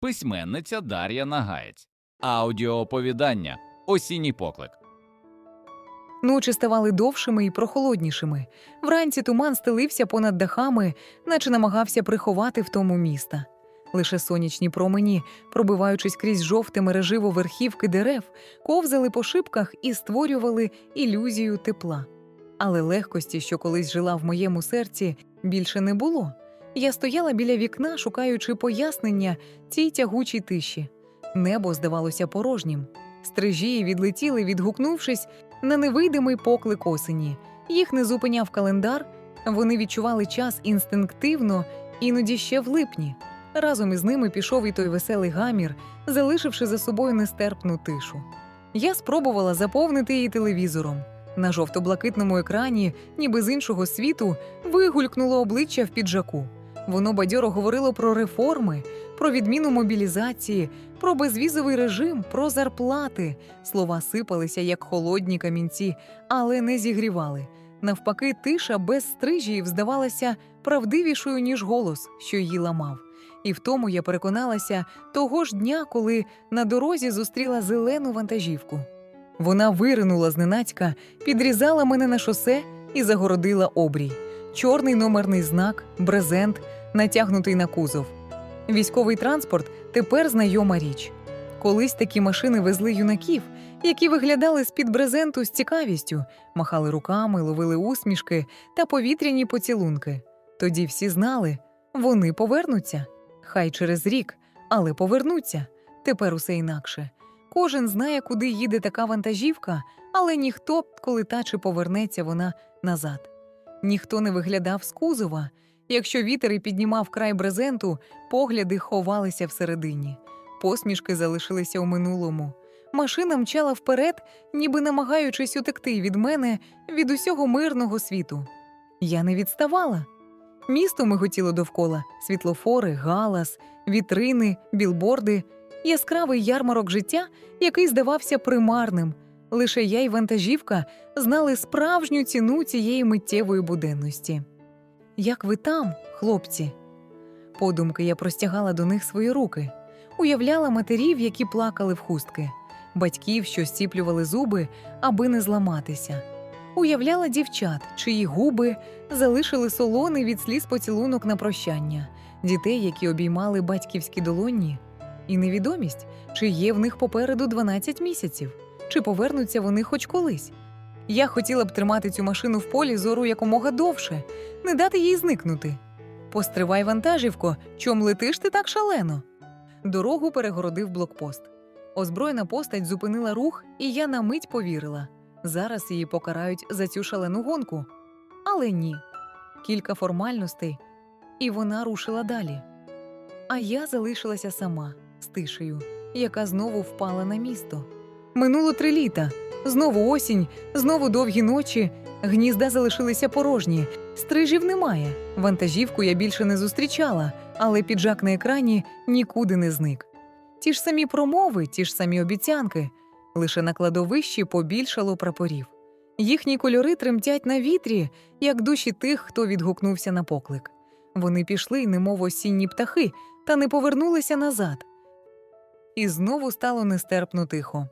письменниця Дар'я Нагаєць, аудіооповідання Осінній поклик. Ночі ставали довшими і прохолоднішими. Вранці туман стелився понад дахами, наче намагався приховати в тому міста. Лише сонячні промені, пробиваючись крізь жовте мереживо верхівки дерев, ковзали по шибках і створювали ілюзію тепла. Але легкості, що колись жила в моєму серці, більше не було. Я стояла біля вікна, шукаючи пояснення цій тягучій тиші. Небо здавалося порожнім. Стрижії відлетіли, відгукнувшись на невидимий поклик осені. Їх не зупиняв календар, вони відчували час інстинктивно, іноді ще в липні. Разом із ними пішов і той веселий гамір, залишивши за собою нестерпну тишу. Я спробувала заповнити її телевізором. На жовто-блакитному екрані, ніби з іншого світу, вигулькнуло обличчя в піджаку. Воно бадьоро говорило про реформи, про відміну мобілізації, про безвізовий режим, про зарплати. Слова сипалися, як холодні камінці, але не зігрівали. Навпаки, тиша без стрижіїв здавалася правдивішою, ніж голос, що її ламав. І в тому я переконалася того ж дня, коли на дорозі зустріла зелену вантажівку. Вона виринула зненацька, підрізала мене на шосе і загородила обрій. Чорний номерний знак, брезент, натягнутий на кузов. Військовий транспорт тепер знайома річ. Колись такі машини везли юнаків, які виглядали з-під брезенту з цікавістю, махали руками, ловили усмішки та повітряні поцілунки. Тоді всі знали, вони повернуться. Хай через рік, але повернуться. Тепер усе інакше. Кожен знає, куди їде така вантажівка, але ніхто, коли та чи повернеться вона назад. Ніхто не виглядав з кузова. Якщо вітер і піднімав край брезенту, погляди ховалися всередині. Посмішки залишилися у минулому. Машина мчала вперед, ніби намагаючись утекти від мене від усього мирного світу. Я не відставала. Місто миготіло довкола: світлофори, галас, вітрини, білборди, яскравий ярмарок життя, який здавався примарним. Лише я й вантажівка знали справжню ціну цієї миттєвої буденності. Як ви там, хлопці? Подумки я простягала до них свої руки, уявляла матерів, які плакали в хустки, батьків, що стіплювали зуби, аби не зламатися. Уявляла дівчат, чиї губи залишили солоний від сліз поцілунок на прощання, дітей, які обіймали батьківські долоні, і невідомість, чи є в них попереду 12 місяців, чи повернуться вони хоч колись. Я хотіла б тримати цю машину в полі зору якомога довше, не дати їй зникнути. Постривай, вантажівко, чом летиш ти так шалено? Дорогу перегородив блокпост. Озброєна постать зупинила рух, і я на мить повірила. Зараз її покарають за цю шалену гонку. Але ні. Кілька формальностей, і вона рушила далі. А я залишилася сама з тишею, яка знову впала на місто. Минуло три літа. Знову осінь, знову довгі ночі. Гнізда залишилися порожні. Стрижів немає. Вантажівку я більше не зустрічала, але піджак на екрані нікуди не зник. Ті ж самі промови, ті ж самі обіцянки. Лише на кладовищі побільшало прапорів. Їхні кольори тремтять на вітрі, як душі тих, хто відгукнувся на поклик. Вони пішли, немов осінні птахи, та не повернулися назад. І знову стало нестерпно тихо.